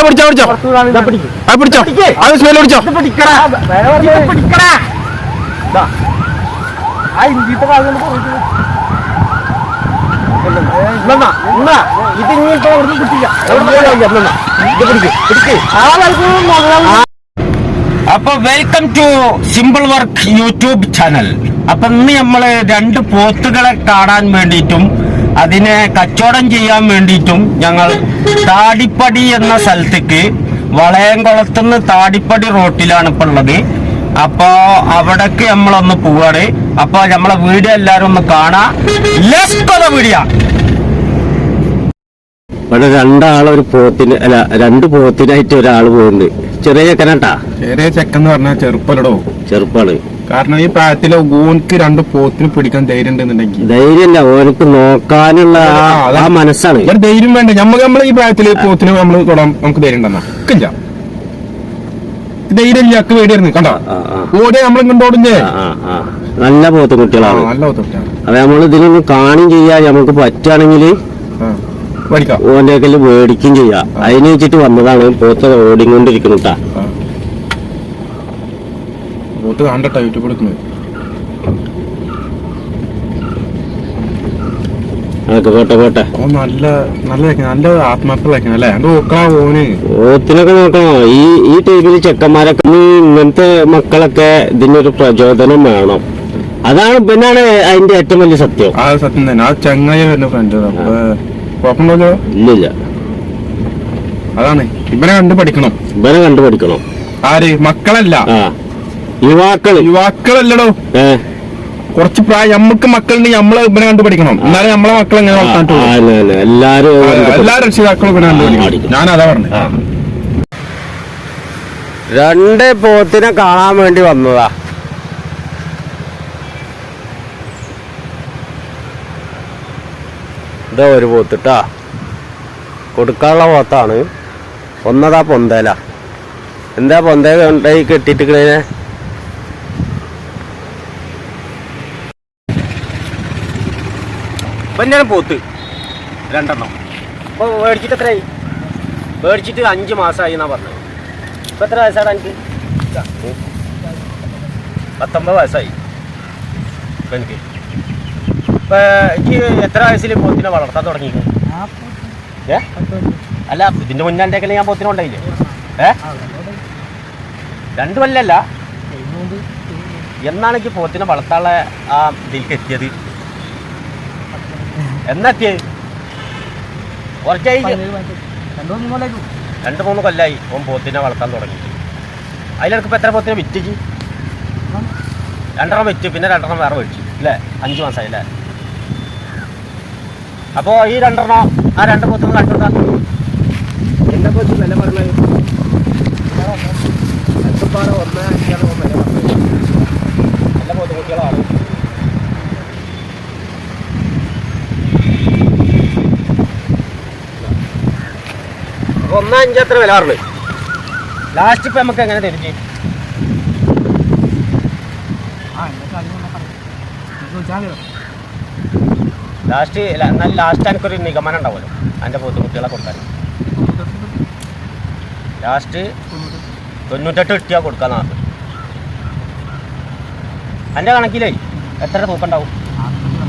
പിടിച്ചോ പിടിച്ചോ. അത് പിടിച്ചോ. അത് സ്മെൽ പിടിച്ചോ. അപ്പൊ welcome to simple work YouTube channel അപ്പൊ ഇന്ന് നമ്മൾ രണ്ട് പോത്തുകളെ കാണാൻ വേണ്ടിയിട്ടും അതിനെ കച്ചവടം ചെയ്യാൻ വേണ്ടിയിട്ടും ഞങ്ങൾ താടിപ്പടി എന്ന സ്ഥലത്തേക്ക് വളയംകുളത്തുനിന്ന് താടിപ്പടി റോട്ടിലാണ് ഇപ്പൊ ഉള്ളത്. അപ്പൊ അവിടേക്ക് നമ്മളൊന്ന് പോവാണ്. അപ്പൊ നമ്മളെ വീഡിയോ എല്ലാരും ഒന്ന് കാണാ. വീഡിയോ ഇവിടെ രണ്ടാളൊരു പോത്തിന് അല്ല രണ്ട് പോത്തിനായിട്ട് ഒരാൾ പോകുന്നുണ്ട് ചെറിയ ചെക്കനാട്ടാ? ചെറിയ ചെക്കെന്ന് പറഞ്ഞാൽ ചെറുപ്പലടോ ചെറുപ്പാണ്. കാരണം ഈ പ്രായത്തിൽ ഓനക്ക് രണ്ട് പോത്തിന് പിടിക്കാൻ ധൈര്യം ഉണ്ടെന്നുണ്ടെങ്കിൽ. ധൈര്യമല്ല ഓനക്ക് നോക്കാനുള്ള ആ- മനസ്സാണ്. ധൈര്യം വേണ്ട. നമുക്ക് നമ്മൾ ഈ പ്രായത്തിൽ പോത്തിന് നമ്മൾ തൊടാൻ നമുക്ക് ധൈര്യം ഉണ്ടെന്നാ. ഇല്ല. ധൈര്യം ഇല്ല വേണ്ടിയിരുന്നു കണ്ടോ? ആ, നമ്മൾ ആ. നല്ല പോത്ത് കുട്ടികളാണ്. നല്ല തൊട്ടാണ് അത് നമ്മൾ ഇതിനൊന്ന് കാണും ചെയ്യാ. നമുക്ക് പറ്റുകയാണെങ്കിൽ ഓന്റെ കയ്യിൽ മേടിക്കും ചെയ്യാം. അതിനെ വെച്ചിട്ട് വന്നതാണ്. പോത്ത് ഓടിക്കൊണ്ടിരിക്കണട്ടാ പോത്ത് കണ്ടിട്ടാ യൂട്യൂബ് എടുക്കുന്നത്. അതൊക്കെ പോട്ടെ പോട്ടെ. ഓ നല്ല നല്ല നല്ല അല്ലേ? ഓന് നോക്കണോ. ഈ ഈ ടൈമിൽ ചെക്കന്മാരൊക്കെ ഈ ഇങ്ങനത്തെ മക്കളൊക്കെ ഇതിനൊരു പ്രചോദനം വേണം. അതാണ് പിന്നാണ് അതിന്റെ ഏറ്റവും വലിയ സത്യം. ആ സത്യം തന്നെ. ആ ചങ്ങായി വരുന്ന ഫ്രണ്ട് ഇല്ലില്ല. അതാണ്. ഇവനെ കണ്ടു പഠിക്കണം. ഇവനെ കണ്ടുപഠിക്കണം ആര്? മക്കളല്ല. യുവാക്കൾ. യുവാക്കളല്ലടോ. കുറച്ച് പ്രായം നമ്മക്ക് മക്കളുണ്ട് നമ്മളെ ഇവനെ കണ്ടു പഠിക്കണം എന്നാലും നമ്മളെ മക്കൾ എങ്ങനെ വളർത്താൻ. എല്ലാരും എല്ലാ രക്ഷിതാക്കളും ഇവനെ കണ്ടു പഠിക്കണം പഠിക്കണം. ഞാൻ അതാ പറഞ്ഞത് രണ്ട് പോത്തിനെ കാണാൻ വേണ്ടി വന്നതാ. ഇതാ ഒരു പോത്തിട്ടാ. കൊടുക്കാനുള്ള പോത്താണ്. ഒന്നതാ പൊന്തല. എന്താ പൊന്തേ കൊണ്ടായി ഇപ്പം പോത്ത്. രണ്ടെണ്ണം. അപ്പോൾ മേടിച്ചിട്ട് എത്രയായി? മേടിച്ചിട്ട് അഞ്ച് മാസമായി എന്നാ പറഞ്ഞത്. ഇപ്പം എത്ര വയസ്സാണ് എനിക്ക്. പത്തൊമ്പത് വയസ്സായി. എനിക്ക് ഇപ്പം എനിക്ക് എത്ര വയസ്സിൽ പോത്തിനെ വളർത്താൻ തുടങ്ങി ഏ? അല്ല ഇതിന്റെ മുന്നാണ്ടേക്കല്ലേ ഞാൻ പോത്തിനെ ഉണ്ടായില്ലേ ഏ? രണ്ടു കൊല്ലല്ല. എന്നാണ് എനിക്ക് പോത്തിനെ വളർത്താനുള്ള ആ ഇതിലേക്ക് എത്തിയത്? എന്നാ എത്തിയത് കുറച്ചായി രണ്ടു മൂന്ന് കൊല്ലായി. ഓൻ പോത്തിനെ വളർത്താൻ തുടങ്ങി. അതിലിടക്ക് എത്ര പോത്തിനെ വിറ്റിച്ച് രണ്ടെണ്ണം വെച്ചു പിന്നെ രണ്ടെണ്ണം വേറെ വെച്ചു അല്ലേ അഞ്ച് മാസമായി അല്ലേ അപ്പോ ഈ രണ്ടെണ്ണം ആ രണ്ട് പോത്തിനെ കണ്ടെടുത്താ എന്നെ കുറിച്ച് വില പറഞ്ഞത് രണ്ടുപാട് ഒന്ന് അഞ്ചാണ് ഓൻ വില പറഞ്ഞത് നല്ല പോത്ത് കുട്ടികളാണ് അപ്പൊ ഒന്നാ അഞ്ച് എത്ര വില പറഞ്ഞു? ലാസ്റ്റ് ഇപ്പം നമുക്ക് എങ്ങനെ തിരിച്ച് ലാസ്റ്റ് എന്നാലും ലാസ്റ്റ് എനിക്കൊരു നിഗമനം ഉണ്ടാവുമല്ലോ. എന്റെ കുട്ടികളെ കൊടുക്കാൻ. ലാസ്റ്റ് തൊണ്ണൂറ്റെട്ട് കിട്ടിയാൽ കൊടുക്കാൻ പറഞ്ഞു എന്റെ കണക്കിലേ എത്ര തൂക്കുണ്ടാവും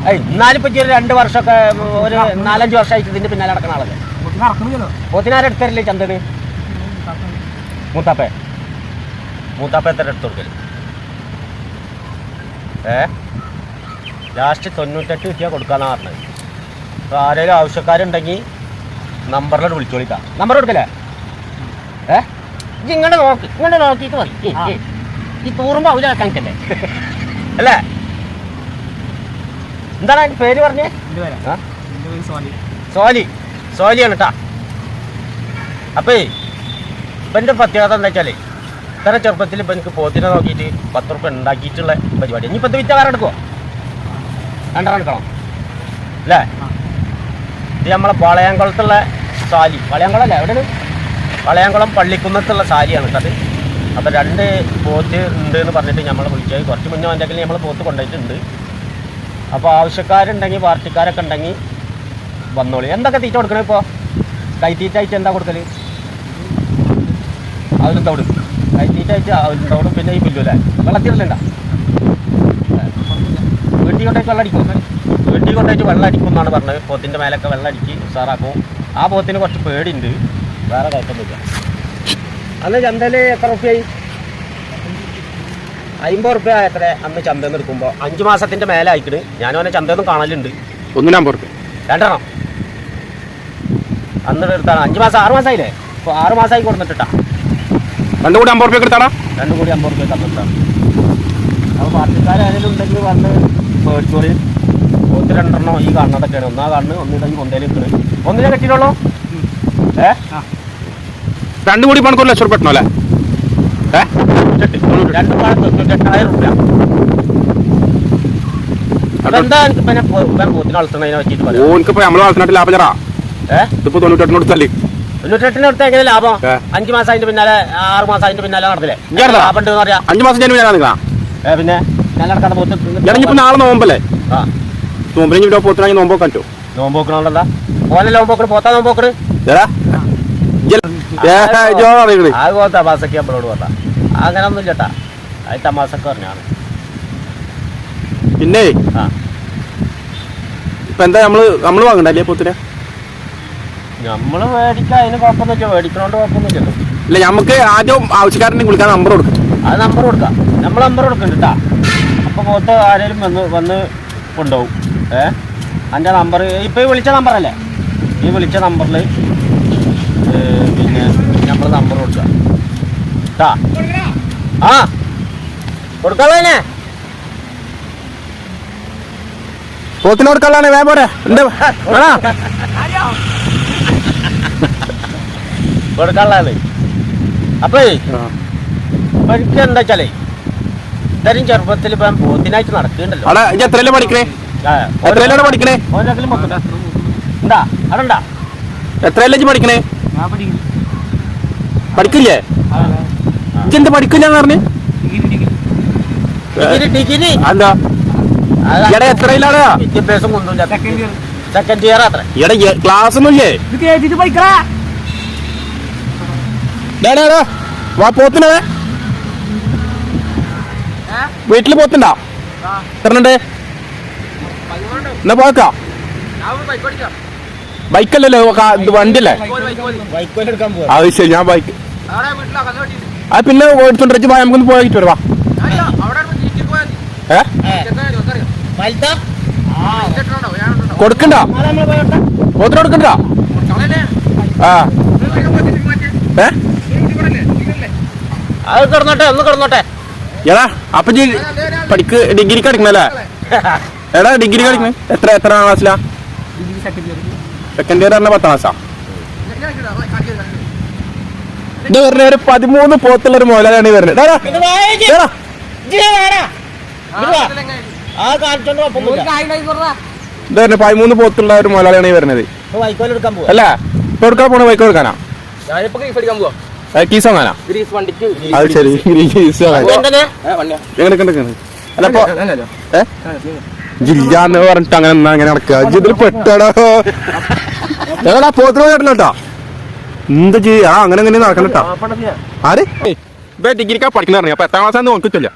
ഏയ് എന്നാലും ഇപ്പം ഒരു രണ്ട് വർഷമൊക്കെ ഒരു നാലഞ്ച് വർഷമായിട്ട് ഇതിന്റെ പിന്നാലെ നടക്കുന്ന ആളല്ലേ? പോത്തിനാരെ എടുത്തരല്ലേ ചന്തത് മൂത്താപ്പേ. മൂത്താപ്പ എത്ര എടുത്ത് കൊടുക്കൽ? ഏ? ലാസ്റ്റ് തൊണ്ണൂറ്റെട്ട് കിട്ടിയാൽ കൊടുക്കാന്നാ പറഞ്ഞത്. അപ്പോൾ ആരെങ്കിലും ആവശ്യക്കാരുണ്ടെങ്കിൽ നമ്പറിലോട്ട് വിളിച്ചോളിക്കാം. നമ്പർ കൊടുക്കല്ലേ? ഏ? ഇങ്ങോട്ട് നോക്കി ഇങ്ങോട്ട് നോക്കിയിട്ട് മതി. ഈ തൂറുമ്പോൾ അവർ കണക്കല്ലേ അല്ലേ? എന്താണ് പേര് പറഞ്ഞേ? സോലി സോലി സോലിയാണ് കേട്ടാ അപ്പേ ഇവന്റെ പ്രത്യേകത എന്താ വെച്ചാലേ ഇത്ര ചെറുപ്പത്തിൽ ഇപ്പം എനിക്ക് പോത്തിനെ നോക്കിയിട്ട് പത്ത് റുപ്യ ഉണ്ടാക്കിയിട്ടുള്ള പരിപാടി. ഇനിയിപ്പോൾ വിറ്റ വേറെ എടുക്കുമോ രണ്ടെണ്ണം എടുക്കണം. അല്ലേ? ഇത് നമ്മളെ വളയാങ്കുളത്തുള്ള സാലി. വളയാങ്കുളം അല്ലേ എവിടെയാണ്? വളയാങ്കുളം പള്ളിക്കുന്നത്തുള്ള സാലിയാണ് കേട്ടത് അപ്പോൾ രണ്ട് പോത്ത് ഉണ്ട് എന്ന് പറഞ്ഞിട്ട് നമ്മൾ വിളിച്ചത്. കുറച്ച് മുന്നേ വന്നെങ്കിൽ നമ്മൾ പോത്ത് കൊണ്ടുപോയിട്ടുണ്ട്. അപ്പോൾ ആവശ്യക്കാരുണ്ടെങ്കിൽ പാർട്ടിക്കാരൊക്കെ ഉണ്ടെങ്കിൽ വന്നോളി. എന്തൊക്കെ തീറ്റ കൊടുക്കണേ ഇപ്പോൾ കൈത്തീറ്റായിട്ട് എന്താ കൊടുക്കൽ? അതിലും കൈത്തീറ്റ ആയിട്ട് അതിന് തവിടും പിന്നെ ഈ പുല്ലുല്ലേ വെള്ളത്തിലല്ല വീട്ടിൽ കൊണ്ടായിട്ട് വെള്ളം അടിക്കും. വീട്ടിൽ കൊണ്ടായിട്ട് വെള്ളം അടിക്കും എന്നാണ് പറഞ്ഞത്. പോത്തിന്റെ മേലൊക്കെ വെള്ളം അടിച്ച് ഉഷാറാക്കും. ആ പോത്തിന് കുറച്ച് പേടിയുണ്ട്. വേറെ കുഴപ്പമൊന്നുമില്ല. അന്ന് ചന്തയിൽ എത്ര റുപ്യായി? അമ്പത് റുപ്യ എത്ര അന്ന് ചന്തയിൽ നിന്ന് എടുക്കുമ്പോൾ അഞ്ച് മാസത്തിന്റെ മേലെ ആയിക്കണ് ഞാനും അവനെ ചന്തയിൽ നിന്ന് കാണലുണ്ട്. ഒന്നിനു അമ്പത് റുപ്യ. രണ്ടെണ്ണം. അന്ന് എടുത്താണ് അഞ്ച് മാസം ആറ് മാസമായില്ലേ ഇപ്പോൾ ആറ് മാസമായി കൊടുത്തിട്ടാ രണ്ടു കൂടി അമ്പത് റുപ്യ എടുത്താടാ രണ്ടു കൂടി അമ്പത് റുപ്യ തന്നിട്ടാണ് അപ്പോൾ പാർട്ടിക്കാരെങ്കിലും ഉണ്ടെങ്കിൽ വന്ന് മേടിച്ചോളി ഒത്ത് രണ്ടെണ്ണം ഈ കാണുന്നതൊക്കെയാണ് ഒന്നാ കണ്ണ് ഒന്നിടങ്ങി കൊന്തയിൽ നിൽക്കുന്നത് ഒന്നിനെ കെട്ടിയിട്ടുള്ളൂ? ഏ? രണ്ടു കൂടി പണിക്ക് ഒരു ലക്ഷം റുപ്യ കിട്ടണോ അല്ലേ? ഏ? രണ്ട് പാടം തൊണ്ണൂറ്റെട്ടായിരം റുപ്യ. അതെന്താ പിന്നെ പോത്തിനെ വളർത്തുന്നതിനെ പറ്റിയിട്ട് ഓനിക്കിപ്പോ നമ്മളെ വളർത്തിനായിട്ട് ലാഭം ചേരാ ഏ ഇതിപ്പോ എങ്ങനെ ലാഭം. അഞ്ച് മാസം അതിന്റെ പിന്നാലെ ആറ് മാസം അതിന്റെ പിന്നാലെ നടന്നില്ലേ ഇജ്ജ് നടന്നോ? ലാഭം ഉണ്ടെന്ന് പറയാം അഞ്ചു മാസം ഞാൻ ഏ, പിന്നെ ഞാൻ നടക്കാണ്ട് പോത്ത് നാളെ നോമ്പല്ലേ? ആ. നോമ്പിനെ ഇവിടെ നോമ്പോക്കണ് പോത്താ നോമ്പോക്കണ് പോത്ത നമ്മളോട് അങ്ങനെ ഒന്നും ചേട്ടാ അത് തമാസക്ക് പറഞ്ഞാണ്. പിന്നെ ഇപ്പൊ എന്താ നമ്മൾ നമ്മൾ വാങ്ങണ്ടല്ലേ പോത്തിനെ? നമ്മൾ മേടിക്കാം അതിന് കുഴപ്പമൊന്നുമില്ല മേടിക്കണോണ്ട് കുഴപ്പമൊന്നുമില്ലല്ലോ ഇല്ല നമുക്ക് ആദ്യം ആവശ്യക്കാരനെ വിളിക്കാൻ നമ്പർ കൊടുക്കും. അത് നമ്പർ കൊടുക്കാം. നമ്മൾ നമ്പർ കൊടുക്കുന്നുണ്ട് കേട്ടാ അപ്പൊ പോത്ത് ആരെങ്കിലും വന്ന് വന്ന് കൊണ്ടുപോകും. ഏ? എന്റെ നമ്പർ ഇപ്പൊ ഈ വിളിച്ച നമ്പറല്ലേ ഈ വിളിച്ച നമ്പറിൽ പിന്നെ നമ്മൾ നമ്പർ കൊടുക്കുക കേട്ടാ ആ. കൊടുക്കാളേ പോത്തിന് കള്ളാണ് വേ പോരെ. എന്താ? വേണോ? കൊടുക്കാനുള്ളതാണ്. അപ്പേ എനിക്ക് എന്താ വെച്ചാലേ ഇത്തരം ചെറുപ്പത്തിൽ ഇപ്പം പോത്തിനായിട്ട് നടക്കുന്നുണ്ടല്ലോ. ഇജ്ജ് എത്രയല്ലേ പഠിക്കണേ? പഠിക്കണേ? ഉണ്ടാ? എത്രയല്ലേ പഠിക്കണേ? പഠിക്കില്ലേ? ഇജ്ജ് എന്ത് പഠിക്കില്ല പറഞ്ഞു? എന്താ? എത്രയിലാണ്? വിദ്യാഭ്യാസം കൊണ്ടുമില്ല സെക്കൻഡ് ഇയർ അത്ര. ഇവിടെ ക്ലാസ് ഒന്നും പോയിക്കടാ ഡാ. വാ പോത്തിനെ. വീട്ടിൽ പോത്തിണ്ടാ? എത്രണ്ട് എന്നാ പോക്കാ ബൈക്കല്ലല്ലോ വണ്ടിയല്ലേ? അത് ശരി ഞാൻ ബൈക്ക് അത് പിന്നെ എടുത്തോണ്ടിരിച്ച് പോയാൽ നമുക്കൊന്ന് പോയിട്ട് വരുവാ കൊടുക്കണ്ട. പോത്തിന് കൊടുക്കണ്ട. ആ. ഏ? അത് കിടന്നോട്ടെ ഒന്ന് കിടന്നോട്ടെ. എടാ അപ്പൊ ജി പഠിക്ക് ഡിഗ്രി പഠിക്കണല്ലേ എടാ ഡിഗ്രി പഠിക്കണേ എത്ര എത്ര ക്ലാസ്സിലാ സെക്കൻഡ് ഇയർ പറഞ്ഞ പത്താം ക്ലാസ്സാ ഇത് പറഞ്ഞ ഒരു പതിമൂന്ന് പോത്തുള്ള ഒരു മോലാണ് വരുന്നത് ഇത് പറഞ്ഞ പതിമൂന്ന് പോത്തുള്ള ഒരു മോലാണ് ഈ വരുന്നത് അല്ല ഇപ്പൊ എടുക്കാൻ പോണ ബൈക്ക് എടുക്കാനാ? ഞാനിപ്പോ പോവാ. കീസ് വാങ്ങാനാ? ഗ്രീസ് വണ്ടിക്ക് അത് ശരി ഗ്രീസ് കണ്ടെങ്ങനെ അല്ല ഇപ്പൊ ഏ? ജില്ലാന്ന് പറഞ്ഞിട്ട് അങ്ങനെ എന്നാ അങ്ങനെ നടക്കുക ഇതിൽ പെട്ടടോ. ഞങ്ങളാ പോത്തിനോ ചേട്ടൻ കേട്ടോ എന്താ ചെയ്യ ആ അങ്ങനെ അങ്ങനെ നടക്കണം കേട്ടോ ആര്? ഇപ്പൊ ഡിഗ്രിക്കാ പഠിക്കുന്ന പറഞ്ഞു. അപ്പൊ എത്താം ക്ലാസ് നോക്കിട്ടില്ല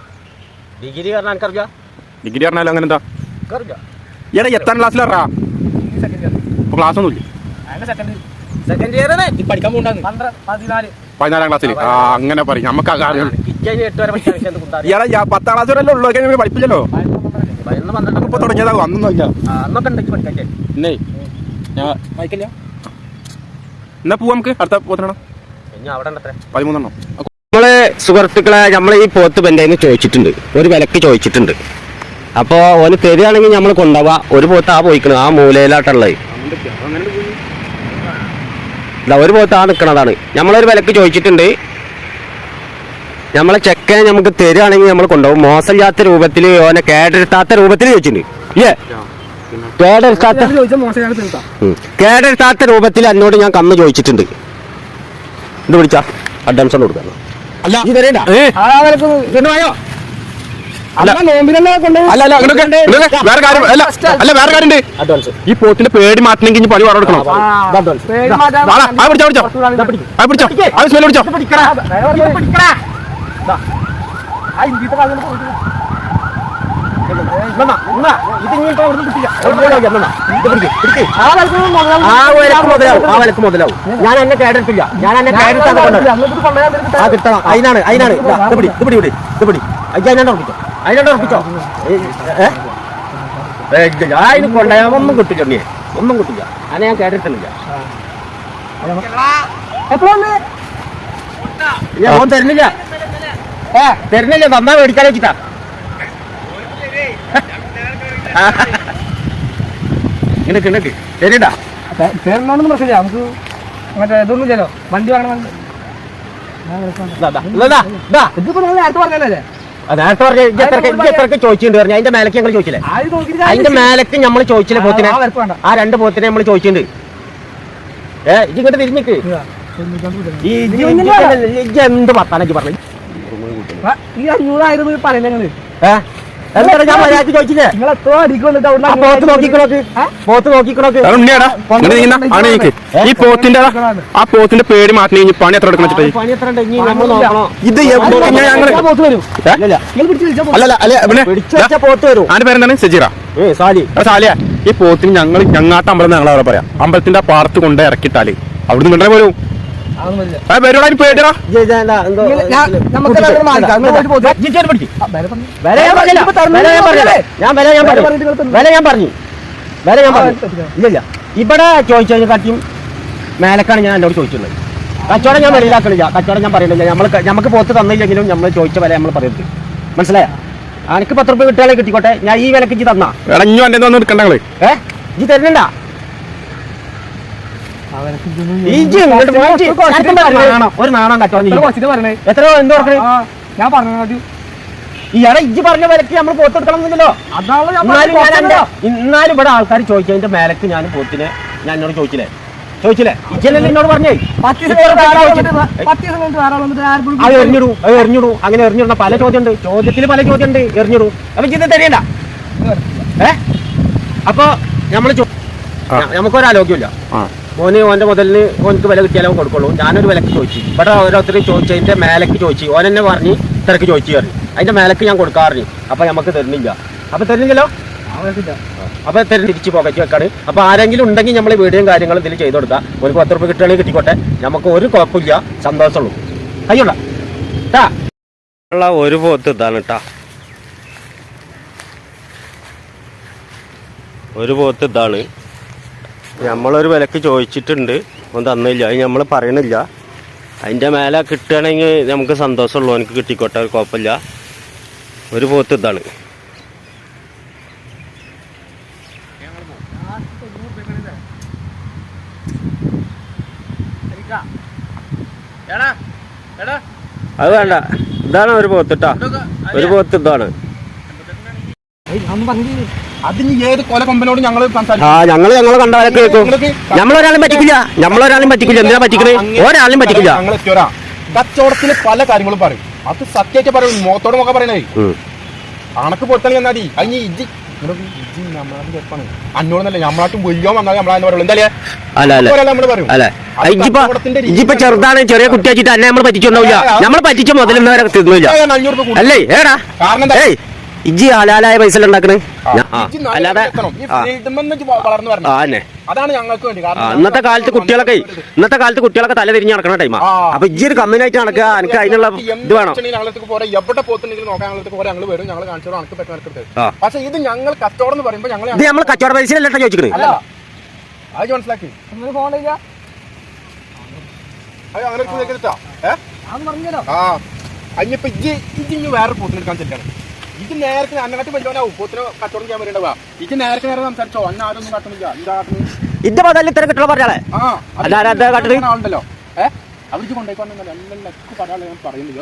ഡിഗ്രി കാരണം എനിക്കറിയാം ഡിഗ്രി പറഞ്ഞാലും അങ്ങനെ എന്താ? എടാ എത്താം ക്ലാസ്സിലറാ ഇപ്പൊ ക്ലാസ് ഒന്നുമില്ല. സെക്കൻഡ് സെക്കൻഡ് ഇയർ ആണ് പഠിക്കാൻ പന്ത്രണ്ട് പതിനാല്. പതിനാലാം ക്ലാസ്സിൽ ആ അങ്ങനെ പറയും. നമുക്ക് അറിയാം ഇയാളെ ഞാൻ പത്താം ക്ലാസ് വരെ ഉള്ളൂ. പതിനൊന്ന് പന്ത്രണ്ട് ഇപ്പൊ തുടങ്ങിയതാ. അന്നൊന്നും ഇല്ല. എന്നേ ഞാൻ വായിക്കില്ല എന്നാ പോവാ നമുക്ക്? അടുത്ത പോത്തിനാണോ? പതിമൂന്നെണ്ണം? നമ്മളെ സുഹൃത്തുക്കളെ നമ്മളെ ഈ പോത്ത് ബന്ധേന്ന് ചോദിച്ചിട്ടുണ്ട്. ഒരു വിലക്ക് ചോദിച്ചിട്ടുണ്ട്. അപ്പോ ഓന് തരികയാണെങ്കിൽ നമ്മൾ കൊണ്ടുപോവാ. ഒരു പോത്ത് ആ പോയിക്കണ് ആ മൂലയിലാട്ടുള്ളത്. ഇതാ ഒരു പോത്ത് ആ നിൽക്കണതാണ് നമ്മളൊരു വിലക്ക് ചോദിച്ചിട്ടുണ്ട്. നമ്മളെ ചെക്കനെ നമുക്ക് തരുകയാണെങ്കിൽ നമ്മൾ കൊണ്ടുപോകും. മോശമില്ലാത്ത രൂപത്തിൽ ഓനെ കേടെടുത്താത്ത രൂപത്തിൽ ചോദിച്ചിട്ടുണ്ട്. ഇല്ലേ? കേടെടുത്താത്ത രൂപത്തിൽ എന്നോട് ഞാൻ കമ്മ് ചോദിച്ചിട്ടുണ്ട്. ഇത് വിളിച്ചാ അഡ്വാൻസ് കൊടുക്കാം അല്ല. ഈ തരേണ്ട ഏ ആ വിലക്ക് വായോ അല്ല നോമ്പിനെന്നെ കൊണ്ട്. അല്ല അല്ല ഇങ്ങോട്ട് ഇങ്ങോട്ട് വേറെ കാര്യം അല്ല അല്ല വേറെ കാര്യണ്ട് അഡ്വാൻസ്. ഈ പോത്തിന്റെ പേടി മാറ്റണമെങ്കിൽ ഇനി പണി പിടിച്ചോ പിടിച്ചോ. ആ പിടിച്ചോ. ആ സ്മെൽ പിടിച്ചോ മുതലാവും. ഞാൻ എന്നെ കേട്ടിട്ടില്ല ഞാൻ എന്നെ കേട്ടിട്ടാണ് അതിനാണ് അതിനാണ് ഇതാ, പിടി ഇത് പിടി ഇത് പിടി. അതിനാണ്ട് ഉറപ്പിച്ചോ അതിനാണ്ട് ഉറപ്പിച്ചോ? അതിന് കൊണ്ടുപോയാൽ ഒന്നും കിട്ടില്ല ഉണ്ണിയെ ഒന്നും കിട്ടില്ല. അതിനെ ഞാൻ കേട്ടിട്ടില്ല. എപ്പോഴാണ് ഇല്ല ഓൻ തരുന്നില്ല. ഏ തരുന്നില്ല. തന്നാ മേടിക്കാൻ വെച്ചിട്ടാ. ഇങ്ങനക്ക് ഇങ്ങനക്ക് ശരിടാ പേരുണ്ടോന്നും പ്രശ്നമില്ല. നമുക്ക് മറ്റേ ഇതൊന്നും ഇല്ലല്ലോ. വണ്ടി വാങ്ങണം ഇതിപ്പോ നിങ്ങൾ നേരത്തെ പറഞ്ഞല്ലേ നേരത്തെ പറഞ്ഞ ഇജ്ജ് എത്രക്ക് എത്രക്ക് ചോദിച്ചിട്ടുണ്ട് പറഞ്ഞു? അതിന്റെ മേലക്ക് ഞങ്ങൾ ചോദിച്ചില്ലേ? അതിന്റെ മേലക്ക് നമ്മൾ ചോദിച്ചില്ല പോത്തിനെ? ആ രണ്ട് പോത്തിനെ നമ്മൾ ചോദിച്ചിട്ടുണ്ട്. ഏ ഇജ്ജ് ഇങ്ങോട്ട് തിരിഞ്ഞിക്ക്. ഇജ്ജ് എന്ത് വർത്താനം ഇജ്ജ് പറഞ്ഞു? ഈ പറയുന്നത് ഈ പോത്തിന്റെ ആ പോത്തിന്റെ പേടി മാറ്റി കഴിഞ്ഞ് പണി എത്ര എടുക്കണം ഇത് പേരെന്താണ്? സജീറ. സാലിയ ഈ പോത്തിന് ഞങ്ങൾ ഞങ്ങാട്ട അമ്പലം ഞങ്ങൾ അവിടെ പറയാം. അമ്പലത്തിന്റെ ആ പാടത്ത് കൊണ്ട് ഇറക്കിട്ടാൽ അവിടുന്ന് കൊണ്ടേ പേടിടാ. ആ, വില ഞാൻ പറഞ്ഞു വില ഞാൻ പറഞ്ഞു വില ഞാൻ പറഞ്ഞു ഇല്ല ഇല്ല. ഇവിടെ ചോദിച്ചു കാട്ടിയും മേലക്കാണ് ഞാൻ എന്നോട് ചോദിച്ചിട്ടുള്ളത്. കച്ചവടം ഞാൻ വെളിയിലാക്കണില്ല. കച്ചവടം ഞാൻ പറയുന്നില്ല നമ്മൾ നമുക്ക് പോത്ത് തന്നില്ലെങ്കിലും നമ്മൾ ചോദിച്ച വില നമ്മൾ പറയരുത്. മനസ്സിലായ? എനിക്ക് പത്ത് റുപ്യ കിട്ടിയാലേ കിട്ടിക്കോട്ടെ. ഞാൻ ഈ വിലക്ക് ഇജ്ജ് തന്നാ. ഇടഞ്ഞു എന്റെ ഒന്നും എടുക്കണ്ട ഞങ്ങൾ ഏ? ഇജ്ജ് തരുന്നുണ്ടാ ആ, വിലക്ക് ഇതൊന്നും ഈ ഇജ്ജ് ഇങ്ങോട്ട് പോ, ഇജ്ജ് കുറച്ച് അനക്ക് എന്താ പറഞ്ഞേ. നാണം? ഒരു നാണം കച്ചവടം എന്തോ ഞാൻ പറഞ്ഞു ഇയാളെ ഇജ്ജ് പറഞ്ഞ വിലക്ക് നമ്മൾ പോത്ത് എടുക്കണം എന്നില്ലല്ലോ. എന്നാലും ഇവിടെ ആൾക്കാർ ചോദിച്ചതിന്റെ മേലക്ക് ഞാൻ പോത്തിനെ ഞാൻ എന്നോട് ചോദിച്ചില്ലേ? ചോദിച്ചില്ലേ? ഇജ്ജല്ലേ എന്നോട് പറഞ്ഞേ? അത് എറിഞ്ഞിടൂ. അത് എറിഞ്ഞിടൂ. അങ്ങനെ എറിഞ്ഞിടുന്ന പല ചോദ്യമുണ്ട് ചോദ്യത്തിൽ പല ചോദ്യമുണ്ട് എറിഞ്ഞിടൂ. അപ്പൊ ഇജ്ജ് ഇത് തരേണ്ട ഏ? അപ്പൊ നമ്മൾ ചോ- ആ. ഓന്റെ മുതലിന് ഓനക്ക് വില കിട്ടിയാലോ കൊടുക്കുള്ളൂ. ഞാനൊരു വിലക്ക് ചോദിച്ചു. ഇവിടെ ഓരോരുത്തർ ചോദിച്ചതിന്റെ മേലക്ക് ചോദിച്ചു. ഓൻ എന്നെ പറഞ്ഞ് തിരക്ക് ചോദിച്ചു പറഞ്ഞു. അതിന്റെ മേലക്ക് ഞാൻ കൊടുക്കാറിഞ്ഞു. അപ്പോൾ നമുക്ക് തരുന്നില്ല. അപ്പോൾ തരുന്നില്ലല്ലോ? അപ്പം വിലക്കില്ല. അപ്പൊ തരും തിരിച്ച് പോക്കറ്റ് വെക്കാണ്. അപ്പം ആരെങ്കിലും ഉണ്ടെങ്കിൽ നമ്മൾ വീഡിയോയും കാര്യങ്ങളും ഇതിൽ ചെയ്ത് കൊടുക്കാം. ഒരു പത്ത് റുപ്യ കിട്ടുകയാണെങ്കിൽ കിട്ടിക്കോട്ടെ. നമുക്ക് ഒരു കുഴപ്പമില്ല. സന്തോഷമുള്ളൂ. അയ്യോടാ ഉള്ള ഒരു പോത്ത് ഇതാണ് കേട്ടാ ഒരു പോത്ത് ഇതാണ്. നമ്മളൊരു വിലക്ക് ചോദിച്ചിട്ടുണ്ട്. ഒന്നും തന്നില്ല. അത് നമ്മൾ പറയണില്ല. അതിന്റെ മേലെ കിട്ടുകയാണെങ്കിൽ നമുക്ക് സന്തോഷമുള്ളൂ. എനിക്ക് കിട്ടിക്കോട്ടെ. കുഴപ്പമില്ല. ഒരു പോത്ത് ഇതാണ്. അത് വേണ്ട. ഇതാണ് ഒരു പോത്ത് ട്ടാ. ഒരു പോത്ത് ഇതാണ്. അതിന് ഏത് കൊല കൊമ്പനോട് ഞങ്ങൾ ആ ഞങ്ങൾ കേൾക്കും. ഞമ്മളൊരാളും പറ്റിക്കില്ല. ഞമ്മളൊരാളും പറ്റിക്കില്ല. എന്തിനാ പറ്റിക്കണേ? ഒരാളും പറ്റിക്കില്ല. ഞങ്ങൾ എത്തിയോരാ പല കാര്യങ്ങളും പറയും. അത് സത്യമായിട്ട് പറയും. മുഖത്തോട് മുഖം പറയണേ. അണക്ക് പൊട്ടണി എന്നാ അതിന് ഇജി ചെറുതാണ് ചെറിയ കുട്ടി വെച്ചിട്ട് എന്നെ നമ്മൾ പറ്റിച്ചുണ്ടാവില്ല നമ്മൾ പറ്റിച്ച മുതലുന്നവരെ തിന്നില്ല. അല്ലേ? ഏടാ? കാരണം ഇജ്ജി ഹലാലായ പൈസ ഉണ്ടാക്കണേ? അല്ലാതെ ഇന്നത്തെ കാലത്ത് കുട്ടികളൊക്കെ ഇന്നത്തെ കാലത്ത് കുട്ടികളൊക്കെ തല തിരിഞ്ഞ് നടക്കണ ടൈമാ. അപ്പൊ ഇജ്ജി ഒരു കമ്പനിയായിട്ട് നടക്കുക. എനിക്ക് അതിനുള്ള ഇത് വേണം. പക്ഷെ ഇത് ഞങ്ങൾ കച്ചവടം എന്ന് പറയുമ്പോൾ ഞങ്ങൾ ഇത് നമ്മൾ കച്ചവട പൈസ അല്ല. ചോദിക്കണേ മനസ്സിലാക്കി. അങ്ങനെ ആ. ഇജ്ജ് ഇജ്ജ് വേറെ പോത്തിനെടുക്കാൻ ചെല്ലാണ്. ഇത് നേരത്തെ അന്നകട്ടി വലിയവനാവും ഒത്തിരി കച്ചവടം ചെയ്യാൻ വരേണ്ടവാ ഇത് നേരത്തെ നേരെ സംസാരിച്ചോ? അന്ന ആരും ഒന്നും കാട്ടുന്നില്ല. എന്താ കാട്ടുന്നത് ഇന്റെ മുതലിൽ ഇത്ര കിട്ടണ പറഞ്ഞാളെ? ആളുണ്ടല്ലോ ഏഹ് അവർക്ക്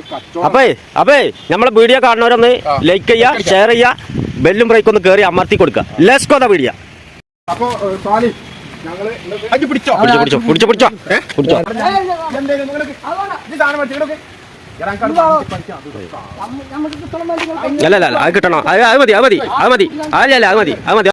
കച്ചവടം അപ്പേ അപ്പേ നമ്മളെ വീഡിയോ കാണുന്നവരൊന്ന് ലൈക്ക് ചെയ്യുക ഷെയർ ചെയ്യുക ബെല്ലും ബ്രേക്ക് ഒന്ന് കയറി അമർത്തി കൊടുക്കുക. Let's go the video. അപ്പൊ സാലി പിടിച്ചോ? പിടിച്ചോ പിടിച്ചോ പിടിച്ചോ പിടിച്ചോ. അല്ല അല്ല അത് കിട്ടണം. അത് അത് മതി അത് മതി അത് മതി. അല്ല അല്ല അത് മതി അത് മതി.